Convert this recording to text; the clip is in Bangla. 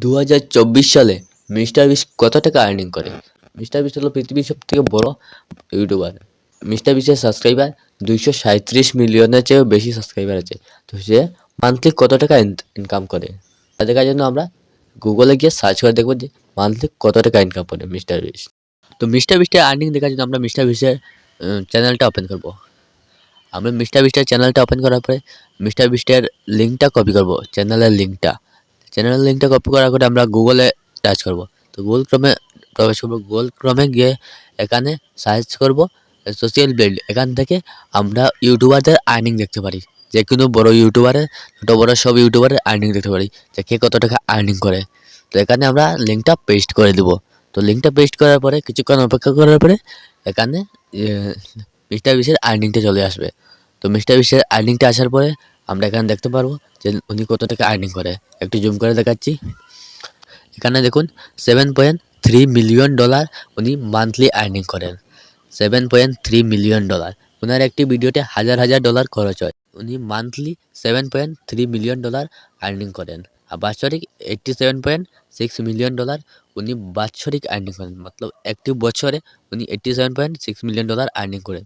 দু হাজার চব্বিশ সালে মিস্টার বিস কত টাকা আর্নিং করে? মিস্টার বিস হলো পৃথিবীর সব থেকে বড় ইউটিউবার। মিস্টার বিসের সাবস্ক্রাইবার দুইশো সাঁত্রিশ মিলিয়নের চেয়েও বেশি সাবস্ক্রাইবার আছে। তো সে মান্থলি কত টাকা ইনকাম করে? তা দেখার জন্য আমরা গুগলে গিয়ে সার্চ করে দেখব যে মান্থলি কত টাকা ইনকাম করে মিস্টার বিস তো মিস্টার বিস্টের আর্নিং দেখার জন্য আমরা মিস্টার বিস্টের চ্যানেলটা ওপেন করব। আমরা মিস্টার বিস্টের চ্যানেলটা ওপেন করার পরে মিস্টার বিস্টের লিঙ্কটা কপি করব চ্যানেলের লিঙ্কটা চ্যানেলের লিঙ্কটা কপি করার পরে আমরা গুগলে টাচ করব। তো গুগল ক্রমে প্রবেশ করব। গুগল ক্রমে গিয়ে এখানে সার্চ করব সোশ্যাল বিল্ড এখান থেকে আমরা ইউটিউবারদের আর্নিং দেখতে পারি। যে কোনো বড় ইউটিউবারের ছোটো বড়ো সব ইউটিউবারের আর্নিং দেখতে পারি। যে কে কত টাকা আর্নিং করে। তো এখানে আমরা লিঙ্কটা পেস্ট করে দেব। তো লিঙ্কটা পেস্ট করার পরে, কিছুক্ষণ অপেক্ষা করার পরে এখানে মিস্টার বিশের আর্নিংটা চলে আসবে। তো মিস্টার বিশের আর্নিংটা আসার পরে আমরা এখানে দেখতে পারব যে উনি কত টাকা আর্নিং করে। একটু জুম করে দেখাচ্ছি। এখানে দেখুন seven point three million dollar উনি মান্থলি আর্নিং করেন। Seven point three million dollar ওনার একটি ভিডিওতে হাজার হাজার ডলার খরচ হয়। উনি monthly seven point three million dollar earning করেন। আর বাৎসরিক eighty seven point six million dollar উনি বাৎসরিক আর্নিং করেন। মতলব একটি বছরে উনি eighty seven point six million dollar earning করেন।